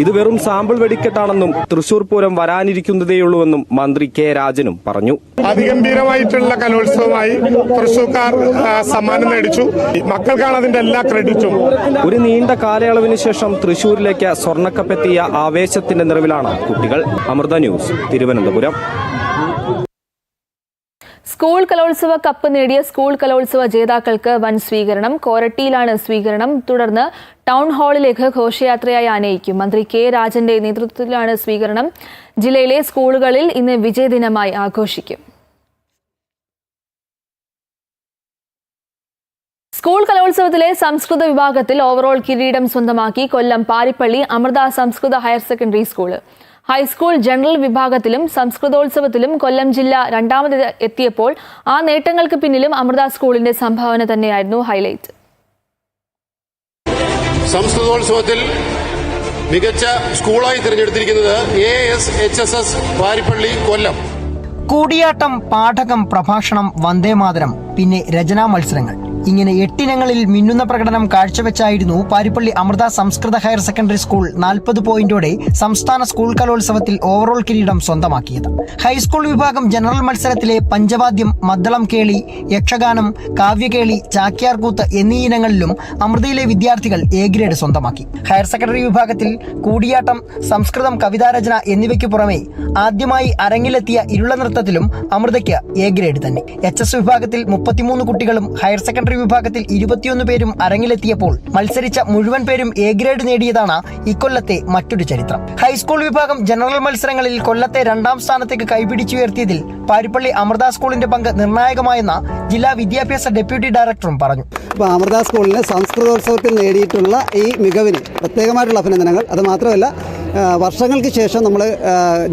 S6: ഇത് വെറും സാമ്പിൾ വെടിക്കെട്ടാണെന്നും തൃശൂർ പൂരം വരാനിരിക്കുന്നതേയുള്ളൂവെന്നും മന്ത്രി കെ രാജനും പറഞ്ഞു
S4: അതിഗംഭീരമായിട്ടുള്ള കലോത്സവമായി തൃശൂർക്കാർ സമ്മാനം നേടിച്ചു മക്കൾക്കാണ് അതിന്റെ എല്ലാ ക്രെഡിറ്റും ഒരു
S6: നീണ്ട കാലയളവിന് ശേഷം തൃശൂരിലേക്ക് സ്വർണ്ണക്കപ്പെത്തിയ ആവേശത്തിന്റെ നിറവിലാണ് കുട്ടികൾ അമൃത ന്യൂസ് തിരുവനന്തപുരം
S1: സ്കൂൾ കലോത്സവ കപ്പ് നേടിയ സ്കൂൾ കലോത്സവ ജേതാക്കൾക്ക് വൻ സ്വീകരണം കോരട്ടിയിലാണ് സ്വീകരണം തുടർന്ന് ടൗൺ ഹാളിലേക്ക് ഘോഷയാത്രയായി ആനയിക്കും മന്ത്രി കെ രാജന്റെ നേതൃത്വത്തിലാണ് സ്വീകരണം ജില്ലയിലെ സ്കൂളുകളിൽ ഇന്ന് വിജയദിനമായി ആഘോഷിക്കും സ്കൂൾ കലോത്സവത്തിലെ സംസ്കൃത വിഭാഗത്തിൽ ഓവറോൾ കിരീടം സ്വന്തമാക്കി കൊല്ലം Parippally Amrita Samskrita higher secondary school high school general വിഭാഗത്തിലും സംസ്കൃതോത്സവത്തിലും കൊല്ലം ജില്ല രണ്ടാമത് എത്തിയപ്പോൾ ആ നേട്ടങ്ങൾക്ക് പിന്നിലും അമൃത സ്കൂളിന്റെ സംഭാവന തന്നെയായിരുന്നു ഹൈലൈറ്റ്
S3: സംസ്കൃതോത്സവത്തിൽ മികച്ച സ്കൂളായി തിരഞ്ഞെടുത്തിരിക്കുന്നത് A S H S S Varipally Kollam
S7: Koodiyattam പാഠകം പ്രഭാഷണം വന്ദേമാതരം പിന്നെ രചനാ മത്സരങ്ങൾ ഇങ്ങനെ എട്ടിനങ്ങളിൽ മിന്നുന്ന പ്രകടനം കാഴ്ചവെച്ചായിരുന്നു Parippally Amrita Samskrita higher secondary school നാൽപ്പത് പോയിന്റോടെ സംസ്ഥാന സ്കൂൾ കലോത്സവത്തിൽ ഓവറോൾ കിരീടം സ്വന്തമാക്കിയത് ഹൈസ്കൂൾ വിഭാഗം ജനറൽ മത്സരത്തിലെ പഞ്ചവാദ്യം മദ്ദളം കേളി യക്ഷഗാനം കാവ്യകേളി ചാക്യാർകൂത്ത് എന്നീ ഇനങ്ങളിലും അമൃതയിലെ വിദ്യാർത്ഥികൾ എ ഗ്രേഡ് സ്വന്തമാക്കി ഹയർ സെക്കൻഡറി വിഭാഗത്തിൽ കൂടിയാട്ടം സംസ്കൃതം കവിതാരചന എന്നിവയ്ക്ക് പുറമെ ആദ്യമായി അരങ്ങിലെത്തിയ ഇരുള നൃത്തത്തിലും അമൃതയ്ക്ക് എ ഗ്രേഡ് തന്നെ എച്ച് എസ് വിഭാഗത്തിൽ മുപ്പത്തിമൂന്ന് കുട്ടികളും ഹയർ സെക്കൻഡറി ഇൻഫൻട്രി വിഭാഗത്തിൽ ഇരുപത്തിയൊന്ന് പേരും അരങ്ങിലെത്തിയപ്പോൾ മത്സരിച്ച മുഴുവൻ പേരും എ ഗ്രേഡ് നേടിയതാണ് ഇക്കൊല്ലത്തെ മറ്റൊരു ചരിത്രം ഹൈസ്കൂൾ വിഭാഗം ജനറൽ മത്സരങ്ങളിൽ കൊല്ലത്തെ രണ്ടാം സ്ഥാനത്തേക്ക് കൈപിടിച്ചുയർത്തിയതിൽ പാരിപ്പള്ളി അമൃത സ്കൂളിന്റെ പങ്ക് നിർണായകമായെന്ന ജില്ലാ വിദ്യാഭ്യാസ ഡെപ്യൂട്ടി ഡയറക്ടറും പറഞ്ഞു ഇപ്പോൾ അമൃത സ്കൂളിന് സംസ്കൃതോത്സവത്തിൽ നേടിയിട്ടുള്ള ഈ മികവിന് പ്രത്യേകമായിട്ടുള്ള അഭിനന്ദനങ്ങൾ അത് മാത്രമല്ല വർഷങ്ങൾക്ക് ശേഷം നമ്മൾ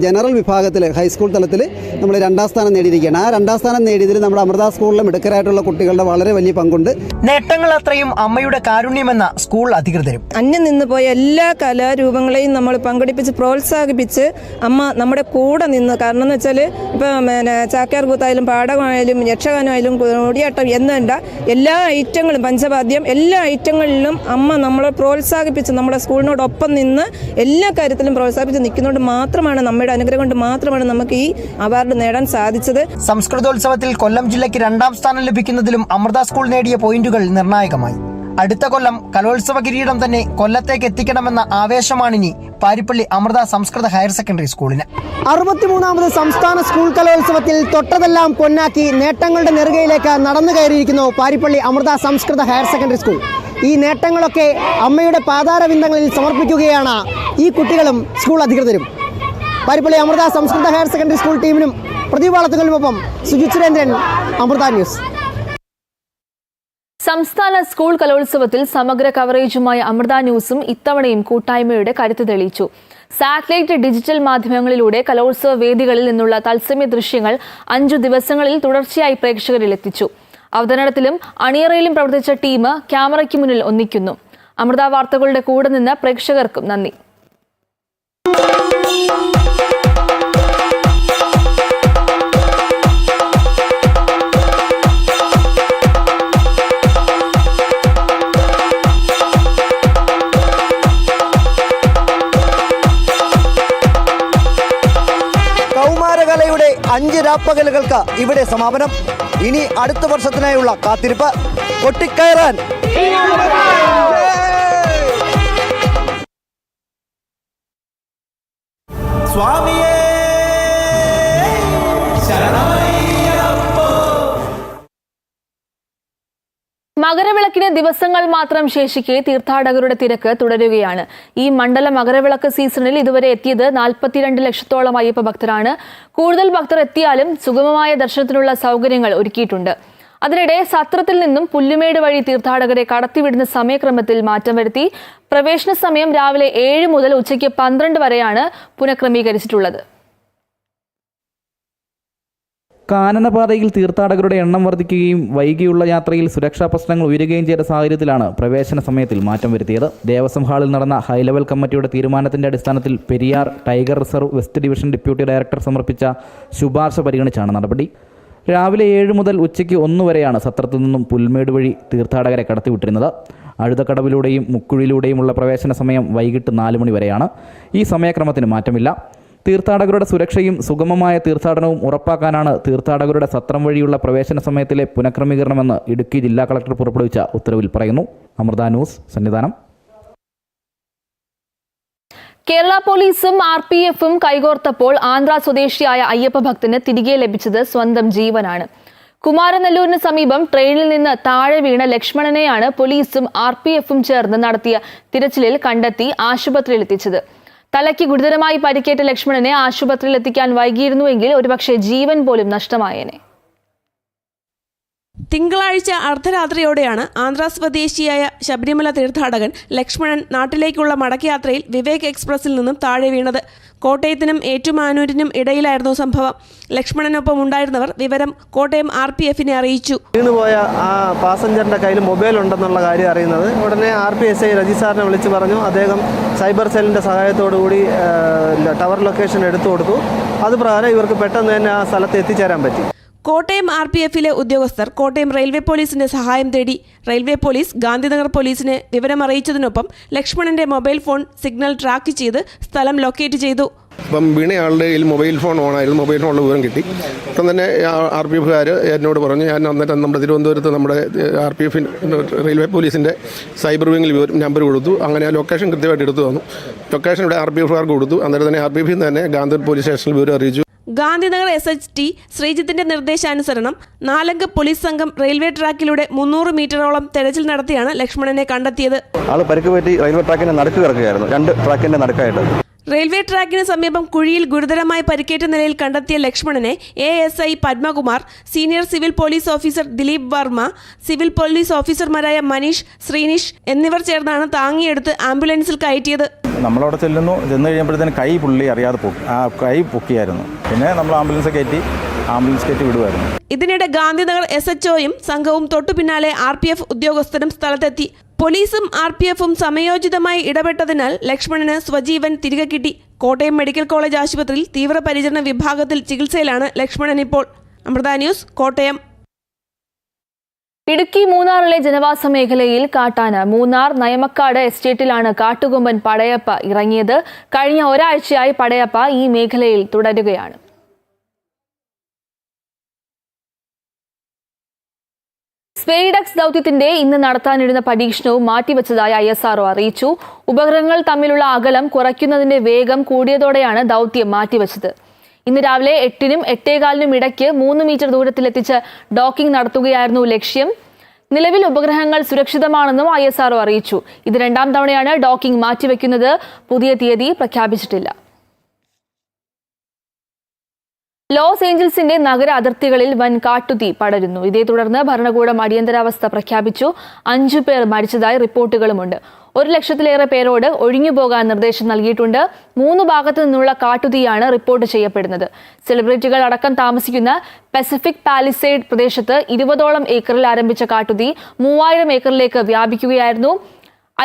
S7: ജനറൽ വിഭാഗത്തിൽ ഹൈസ്കൂൾ തലത്തിൽ നമ്മൾ രണ്ടാം സ്ഥാനം നേടിയിരിക്കുകയാണ് ആ രണ്ടാം സ്ഥാനം നേടിയതിൽ നമ്മുടെ അമൃത സ്കൂളിലെ മിടുക്കരായിട്ടുള്ള കുട്ടികളുടെ വളരെ വലിയ പങ്കുണ്ട്
S5: നേട്ടങ്ങൾ അത്രയും അമ്മയുടെ കാരുണ്യമെന്ന സ്കൂൾ അധികൃതരും അന്യം നിന്ന് പോയ എല്ലാ കലാരൂപങ്ങളെയും നമ്മൾ പങ്കെടുപ്പിച്ച് പ്രോത്സാഹിപ്പിച്ച് അമ്മ നമ്മുടെ കൂടെ നിന്ന് കാരണം എന്ന് വെച്ചാൽ ഇപ്പം ചാക്യാർ കൂത്തായാലും പാടമായാലും യക്ഷഗാനമായാലും കൂടിയാട്ടം എന്നണ്ട എല്ലാ ഐറ്റങ്ങളും പഞ്ചവാദ്യം എല്ലാ ഐറ്റങ്ങളിലും അമ്മ നമ്മളെ പ്രോത്സാഹിപ്പിച്ച് നമ്മുടെ സ്കൂളിനോടൊപ്പം നിന്ന് എല്ലാ കാര്യത്തിലും പ്രോത്സാഹിപ്പിച്ച് നിൽക്കുന്നതുകൊണ്ട് മാത്രമാണ് നമ്മുടെ അനുഗ്രഹം കൊണ്ട് മാത്രമാണ് നമുക്ക് ഈ അവാർഡ് നേടാൻ
S7: സാധിച്ചത് സംസ്കൃതോത്സവത്തിൽ കൊല്ലം ജില്ലയ്ക്ക് രണ്ടാം സ്ഥാനം ലഭിക്കുന്നതിലും അമൃത സ്കൂൾ നേടിയ പോയിന്റുകൾ നിർണായകമായി അടുത്ത കൊല്ലം കലോത്സവ കിരീടം തന്നെ കൊല്ലത്തേക്ക് എത്തിക്കണമെന്ന ആവേശമാണിനി പാരിപ്പള്ളി അമൃത സംസ്കൃത ഹയർ സെക്കൻഡറി സ്കൂളിന് അറുപത്തിമൂന്നാമത് സംസ്ഥാന സ്കൂൾ കലോത്സവത്തിൽ തൊട്ടതെല്ലാം പൊന്നാക്കി നേട്ടങ്ങളുടെ നെറുകയിലേക്ക് നടന്നു കയറിയിരിക്കുന്നു Parippally Amrita Samskrita higher secondary school ഈ നേട്ടങ്ങളൊക്കെ അമ്മയുടെ പാതാരവിന്ദങ്ങളിൽ സമർപ്പിക്കുകയാണ് ഈ കുട്ടികളും സ്കൂൾ അധികൃതരും Parippally Amrita Samskrita higher secondary school ടീമിനും
S1: പ്രതിഭാളത്തുകളിലുമൊപ്പം സുജിത്
S7: സുരേന്ദ്രൻ അമൃത ന്യൂസ്
S1: സംസ്ഥാന സ്കൂൾ കലോത്സവത്തിൽ സമഗ്ര കവറേജുമായ അമൃത ന്യൂസും ഇത്തവണയും കൂട്ടായ്മയുടെ കരുത്ത് തെളിയിച്ചു സാറ്റലൈറ്റ് ഡിജിറ്റൽ മാധ്യമങ്ങളിലൂടെ കലോത്സവ വേദികളിൽ നിന്നുള്ള തത്സമയ ദൃശ്യങ്ങൾ അഞ്ചു ദിവസങ്ങളിൽ തുടർച്ചയായി പ്രേക്ഷകരിലെത്തിച്ചു അവതരണത്തിലും അണിയറയിലും പ്രവർത്തിച്ച ടീം ക്യാമറയ്ക്ക് മുന്നിൽ ഒന്നിക്കുന്നു അമൃത വാർത്തകളുടെ കൂടെ നിന്ന് പ്രേക്ഷകർക്കും നന്ദി
S7: അഞ്ച് രാപ്പകലുകൾക്ക് ഇവിടെ സമാപനം ഇനി അടുത്ത വർഷത്തിനായുള്ള കാത്തിരിപ്പ് പൊട്ടിക്കയറാൻ
S4: സ്വാമിയേ ശരണമായി
S1: മകരവിളക്കിന് ദിവസങ്ങൾ മാത്രം ശേഷിക്കെ തീർത്ഥാടകരുടെ തിരക്ക് തുടരുകയാണ് ഈ മണ്ഡല മകരവിളക്ക് സീസണിൽ ഇതുവരെ എത്തിയത് നാൽപ്പത്തിരണ്ട് ലക്ഷത്തോളം അയ്യപ്പ ഭക്തരാണ് കൂടുതൽ ഭക്തർ എത്തിയാലും സുഗമമായ ദർശനത്തിനുള്ള സൗകര്യങ്ങൾ ഒരുക്കിയിട്ടുണ്ട് അതിനിടെ സത്രത്തിൽ നിന്നും പുല്ലുമേട് വഴി തീർത്ഥാടകരെ കടത്തിവിടുന്ന സമയക്രമത്തിൽ മാറ്റം വരുത്തി പ്രവേശന സമയം രാവിലെ ഏഴ് മുതൽ ഉച്ചയ്ക്ക് പന്ത്രണ്ട് വരെയാണ് പുനഃക്രമീകരിച്ചിട്ടുള്ളത്
S6: കാനനപാതയിൽ തീർത്ഥാടകരുടെ എണ്ണം വർദ്ധിക്കുകയും വൈകിയുള്ള യാത്രയിൽ സുരക്ഷാ പ്രശ്നങ്ങൾ ഉയരുകയും ചെയ്ത സാഹചര്യത്തിലാണ് പ്രവേശന സമയത്തിൽ മാറ്റം വരുത്തിയത് ദേവസ്വം ഹാളിൽ നടന്ന ഹൈലെവൽ കമ്മിറ്റിയുടെ തീരുമാനത്തിന്റെ അടിസ്ഥാനത്തിൽ Periyar tiger reserve west division deputy director സമർപ്പിച്ച ശുപാർശ പരിഗണിച്ചാണ് നടപടി രാവിലെ ഏഴ് മുതൽ ഉച്ചയ്ക്ക് ഒന്ന് വരെയാണ് സത്രത്തിൽ നിന്നും പുൽമേട് വഴി തീർത്ഥാടകരെ കടത്തിവിട്ടിരുന്നത് അഴുതക്കടവിലൂടെയും മുക്കുഴിയിലൂടെയുമുള്ള പ്രവേശന സമയം വൈകിട്ട് നാല് മണി വരെയാണ് ഈ സമയക്രമത്തിന് മാറ്റമില്ല തീർത്ഥാടകരുടെ സുരക്ഷയും സുഗമമായ തീർത്ഥാടനവും ഉറപ്പാക്കാനാണ് തീർത്ഥാടകരുടെ സത്രം വഴിയുള്ള പ്രവേശന സമയത്തിലെ പുനഃക്രമീകരണമെന്ന് ഇടുക്കി ജില്ലാ കളക്ടർ പുറപ്പെടുവിച്ച ഉത്തരവിൽ പറയുന്നു അമൃത ന്യൂസ് സന്നിധാനം
S1: കേരള പോലീസും ആർ പി എഫും കൈകോർത്തപ്പോൾ ആന്ധ്ര സ്വദേശിയായ അയ്യപ്പ ഭക്തന് തിരികെ ലഭിച്ചത് സ്വന്തം ജീവനാണ് കുമാരനെല്ലൂരിന് സമീപം ട്രെയിനിൽ നിന്ന് താഴെ വീണ ലക്ഷ്മണനെയാണ് പോലീസും ആർ പി എഫും ചേർന്ന് നടത്തിയ തിരച്ചിലിൽ കണ്ടെത്തി ആശുപത്രിയിൽ എത്തിച്ചത് തലയ്ക്ക് ഗുരുതരമായി പരിക്കേറ്റ ലക്ഷ്മണനെ ആശുപത്രിയിൽ എത്തിക്കാൻ വൈകിയിരുന്നുവെങ്കിൽ ഒരുപക്ഷെ ജീവൻ പോലും നഷ്ടമായേനെ
S5: തിങ്കളാഴ്ച അർദ്ധരാത്രിയോടെയാണ് ആന്ധ്ര സ്വദേശിയായ ശബരിമല തീർത്ഥാടകൻ ലക്ഷ്മണൻ നാട്ടിലേക്കുള്ള മടക്കയാത്രയിൽ വിവേക് എക്സ്പ്രസിൽ നിന്നും താഴെ വീണത് കോട്ടയത്തിനും ഏറ്റുമാനൂരിനും ഇടയിലായിരുന്നു സംഭവം ലക്ഷ്മണനൊപ്പം ഉണ്ടായിരുന്നവർ വിവരം കോട്ടയം ആർ പി എഫിനെ അറിയിച്ചു വീണുപോയ
S6: ആ പാസഞ്ചറിന്റെ കയ്യിൽ മൊബൈൽ ഉണ്ടെന്നുള്ള കാര്യം അറിയുന്നത് ഉടനെ ആർ പി എസ് ഐ രജിസ്ട്രാറിനെ വിളിച്ചു പറഞ്ഞു അദ്ദേഹം സൈബർ സെല്ലിന്റെ സഹായത്തോടുകൂടി ടവർ ലൊക്കേഷൻ എടുത്തു കൊടുത്തു അത് പ്രകാരം ഇവർക്ക് പെട്ടെന്ന് തന്നെ ആ സ്ഥലത്ത് എത്തിച്ചേരാൻ പറ്റി
S5: കോട്ടയം ആർ പി എഫിലെ ഉദ്യോഗസ്ഥർ കോട്ടയം റെയിൽവേ പോലീസിന്റെ സഹായം തേടി റെയിൽവേ പോലീസ് ഗാന്ധിനഗർ പോലീസിന് വിവരമറിയിച്ചതിനൊപ്പം ലക്ഷ്മണന്റെ മൊബൈൽ ഫോൺ സിഗ്നൽ ട്രാക്ക് ചെയ്ത് സ്ഥലം ലൊക്കേറ്റ് ചെയ്തു
S3: അപ്പം വീണയാളുടെ കയ്യിൽ മൊബൈൽ ഫോൺ ഓണായിരുന്നു മൊബൈൽ ഫോണിൽ വിവരം കിട്ടി അപ്പം തന്നെ ആർ പി എഫുകാർ എന്നോട് പറഞ്ഞു ഞാൻ അന്നേരം നമ്മുടെ തിരുവനന്തപുരത്ത് നമ്മുടെ ആർ പി എഫിൻ റെയിൽവേ പോലീസിൻ്റെ സൈബർ വിങ്ങിൽ വിവരം നമ്പർ കൊടുത്തു അങ്ങനെ ലൊക്കേഷൻ കൃത്യമായിട്ട് എടുത്തു തന്നു ലൊക്കേഷൻ ഇവിടെ ആർ പി എഫുകാർക്ക് കൊടുത്തു അന്നേരം തന്നെ ആർ പി എഫിൽ നിന്ന് തന്നെ ഗാന്ധി പോലീസ് സ്റ്റേഷനിൽ വിവരം അറിയിച്ചു
S5: ഗാന്ധിനഗർ എസ് എച്ച് ടി ശ്രീജിത്തിന്റെ നിർദ്ദേശാനുസരണം നാലംഗ പോലീസ് സംഘം റെയിൽവേ ട്രാക്കിലൂടെ മുന്നൂറ് മീറ്ററോളം തെരച്ചിൽ നടത്തിയാണ് ലക്ഷ്മണനെ കണ്ടെത്തിയത്
S6: പരിക്ക് പറ്റി റെയിൽവേ രണ്ട്
S5: റെയിൽവേ ട്രാക്കിന് സമീപം കുഴിയിൽ ഗുരുതരമായി പരിക്കേറ്റ നിലയിൽ കണ്ടെത്തിയ ലക്ഷ്മണനെ A S I Padmakumar senior civil police officer Dileep Varma civil police ഓഫീസർമാരായ മനീഷ് ശ്രീനിഷ് എന്നിവർ ചേർന്നാണ് താങ്ങിയെടുത്ത് ആംബുലൻസിൽ കയറ്റിയത്
S4: നമ്മളവിടെ ചെല്ലുന്നു ചെന്ന് കഴിയുമ്പോഴത്തേന് കൈ പുള്ളി അറിയാതെ പൊക്കി ആ കൈ പൊക്കിയായിരുന്നു പിന്നെ നമ്മൾ ആംബുലൻസ് കയറ്റി ആംബുലൻസ് കയറ്റി വിടുമായിരുന്നു
S5: ഇതിനിടെ ഗാന്ധിനഗർ എസ് എച്ച് ഒയും സംഘവും തൊട്ടു പിന്നാലെ ആർ പി എഫ് ഉദ്യോഗസ്ഥരും സ്ഥലത്തെത്തി പോലീസും ആർ പി എഫും സമയോചിതമായി ഇടപെട്ടതിനാൽ ലക്ഷ്മണന് സ്വജീവൻ തിരികെ കിട്ടി കോട്ടയം മെഡിക്കൽ കോളേജ് ആശുപത്രിയിൽ തീവ്രപരിചരണ വിഭാഗത്തിൽ ചികിത്സയിലാണ് ലക്ഷ്മണൻ ഇപ്പോൾ അമൃത ന്യൂസ് കോട്ടയം
S1: ഇടുക്കി മൂന്നാറിലെ ജനവാസ മേഖലയിൽ കാട്ടാന മൂന്നാർ നയമക്കാട് എസ്റ്റേറ്റിലാണ് കാട്ടുകൊമ്പൻ പടയപ്പ ഇറങ്ങിയത് കഴിഞ്ഞ ഒരാഴ്ചയായി പടയപ്പ ഈ മേഖലയിൽ തുടരുകയാണ് സ്പെയ്ഡക്സ് ദൗത്യത്തിന്റെ ഇന്ന് നടത്താനിരുന്ന പരീക്ഷണവും മാറ്റിവെച്ചതായി ഐ എസ് ആർഒ അറിയിച്ചു ഉപഗ്രഹങ്ങൾ തമ്മിലുള്ള അകലം കുറയ്ക്കുന്നതിന്റെ വേഗം കൂടിയതോടെയാണ് ദൗത്യം മാറ്റിവെച്ചത് ഇന്ന് രാവിലെ എട്ടിനും എട്ടേകാലിനും ഇടയ്ക്ക് മൂന്ന് മീറ്റർ ദൂരത്തിലെത്തിച്ച് ഡോക്കിംഗ് നടത്തുകയായിരുന്നു ലക്ഷ്യം നിലവിൽ ഉപഗ്രഹങ്ങൾ സുരക്ഷിതമാണെന്നും ഐ എസ് ആർഒ അറിയിച്ചു ഇത് രണ്ടാം തവണയാണ് ഡോക്കിംഗ് മാറ്റിവെക്കുന്നത് പുതിയ തീയതി പ്രഖ്യാപിച്ചിട്ടില്ല ലോസ് ഏഞ്ചൽസിന്റെ നഗര അതിർത്തികളിൽ വൻ കാട്ടുതീ പടരുന്നു ഇതേ തുടർന്ന് ഭരണകൂടം അടിയന്തരാവസ്ഥ പ്രഖ്യാപിച്ചു അഞ്ചു പേർ മരിച്ചതായി റിപ്പോർട്ടുകളുമുണ്ട് ഒരു ലക്ഷത്തിലേറെ പേരോട് ഒഴിഞ്ഞു പോകാൻ നിർദ്ദേശം നൽകിയിട്ടുണ്ട് മൂന്ന് ഭാഗത്തു നിന്നുള്ള കാട്ടുതീയാണ് റിപ്പോർട്ട് ചെയ്യപ്പെടുന്നത് സെലിബ്രിറ്റികൾ അടക്കം താമസിക്കുന്ന പസഫിക് പാലിസൈഡ് പ്രദേശത്ത് ഇരുപതോളം ഏക്കറിൽ ആരംഭിച്ച കാട്ടുതീ മൂവായിരം ഏക്കറിലേക്ക് വ്യാപിക്കുകയായിരുന്നു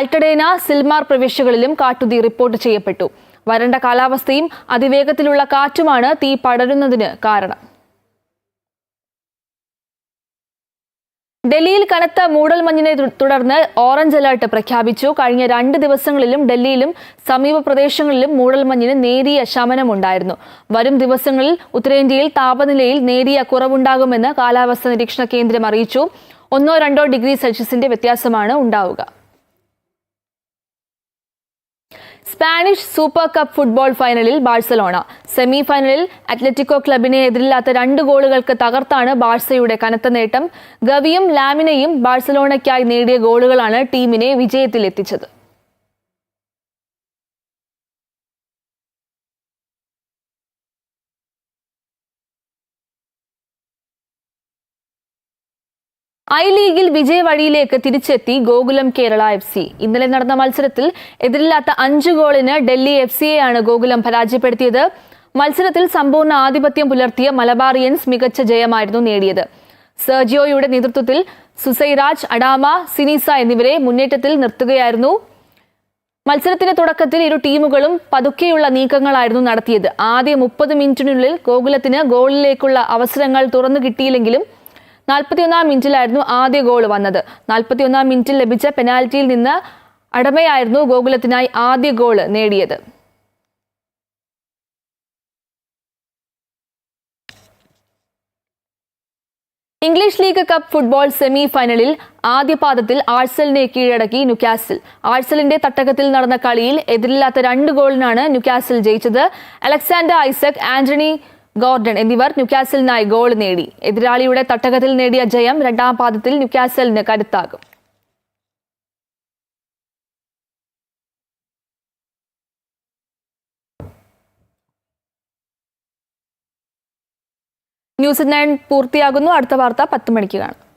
S1: അൽട്ടഡേന സിൽമാർ പ്രവിശ്യകളിലും കാട്ടുതീ റിപ്പോർട്ട് ചെയ്യപ്പെട്ടു വരണ്ട കാലാവസ്ഥയും അതിവേഗത്തിലുള്ള കാറ്റുമാണ് തീ പടരുന്നതിന് കാരണം ഡൽഹിയിൽ കനത്ത മഞ്ഞിനെ തുടർന്ന് ഓറഞ്ച് അലർട്ട് പ്രഖ്യാപിച്ചു കഴിഞ്ഞ രണ്ട് ദിവസങ്ങളിലും ഡൽഹിയിലും സമീപ പ്രദേശങ്ങളിലും മഞ്ഞിന് നേരിയ ശമനമുണ്ടായിരുന്നു വരും ദിവസങ്ങളിൽ ഉത്തരേന്ത്യയിൽ താപനിലയിൽ നേരിയ കുറവുണ്ടാകുമെന്ന് കാലാവസ്ഥാ നിരീക്ഷണ കേന്ദ്രം അറിയിച്ചു ഒന്നോ രണ്ടോ ഡിഗ്രി സെൽഷ്യസിന്റെ വ്യത്യാസമാണ് ഉണ്ടാവുക സ്പാനിഷ് സൂപ്പർ കപ്പ് ഫുട്ബോൾ ഫൈനലിൽ ബാഴ്സലോണ സെമി ഫൈനലിൽ അത്ലറ്റിക്കോ ക്ലബിനെ എതിരില്ലാത്ത രണ്ട് ഗോളുകൾക്ക് തകർത്താണ് ബാഴ്സയുടെ കനത്ത നേട്ടം ഗവിയും ലാമിനയും ബാഴ്സലോണയ്ക്കായി നേടിയ ഗോളുകളാണ് ടീമിനെ വിജയത്തിലെത്തിച്ചത് ഐ ലീഗിൽ വിജയവഴിയിലേക്ക് തിരിച്ചെത്തി ഗോകുലം കേരള എഫ് സി ഇന്നലെ നടന്ന മത്സരത്തിൽ എതിരില്ലാത്ത അഞ്ച് ഗോളിന് ഡൽഹി എഫ് സിയെയാണ് ഗോകുലം പരാജയപ്പെടുത്തിയത് മത്സരത്തിൽ സമ്പൂർണ്ണ ആധിപത്യം പുലർത്തിയ മലബാറിയൻസ് മികച്ച ജയമായിരുന്നു നേടിയത് സെർജിയോയുടെ നേതൃത്വത്തിൽ സുസൈരാജ് അഡാമ സിനിസ എന്നിവരെ മുന്നേറ്റത്തിൽ നിർത്തുകയായിരുന്നു മത്സരത്തിന്റെ തുടക്കത്തിൽ ഇരു ടീമുകളും പതുക്കെയുള്ള നീക്കങ്ങളായിരുന്നു നടത്തിയത് ആദ്യ മുപ്പത് മിനിറ്റിനുള്ളിൽ ഗോകുലത്തിന് ഗോളിലേക്കുള്ള അവസരങ്ങൾ തുറന്നു കിട്ടിയില്ലെങ്കിലും നാൽപ്പത്തിയൊന്നാം മിനിറ്റിലായിരുന്നു ആദ്യ ഗോൾ വന്നത് നാൽപ്പത്തിയൊന്നാം മിനിറ്റിൽ ലഭിച്ച പെനാൽറ്റിയിൽ നിന്ന് അടമയായിരുന്നു ഗോകുലത്തിനായി ആദ്യ ഗോൾ നേടിയത് English league cup football semi ഫൈനലിൽ ആദ്യ പാദത്തിൽ ആഴ്സലിനെ കീഴടക്കി ന്യൂക്കാസിൽ ആഴ്സലിന്റെ തട്ടകത്തിൽ നടന്ന കളിയിൽ എതിരില്ലാത്ത രണ്ട് ഗോളിനാണ് ന്യൂക്കാസിൽ ജയിച്ചത് അലക്സാണ്ടർ ഐസക് ആന്റണി ഗോർഡൻ എന്നിവർ ന്യൂക്യാസലിനായി ഗോൾ നേടി എതിരാളിയുടെ തട്ടകത്തിൽ നേടിയ ജയം രണ്ടാം പാദത്തിൽ ന്യൂക്യാസലിന് കരുത്താകും ന്യൂസിലാൻഡ് പൂർത്തിയാകുന്നു അടുത്ത വാർത്ത പത്ത് മണിക്ക് കാണാം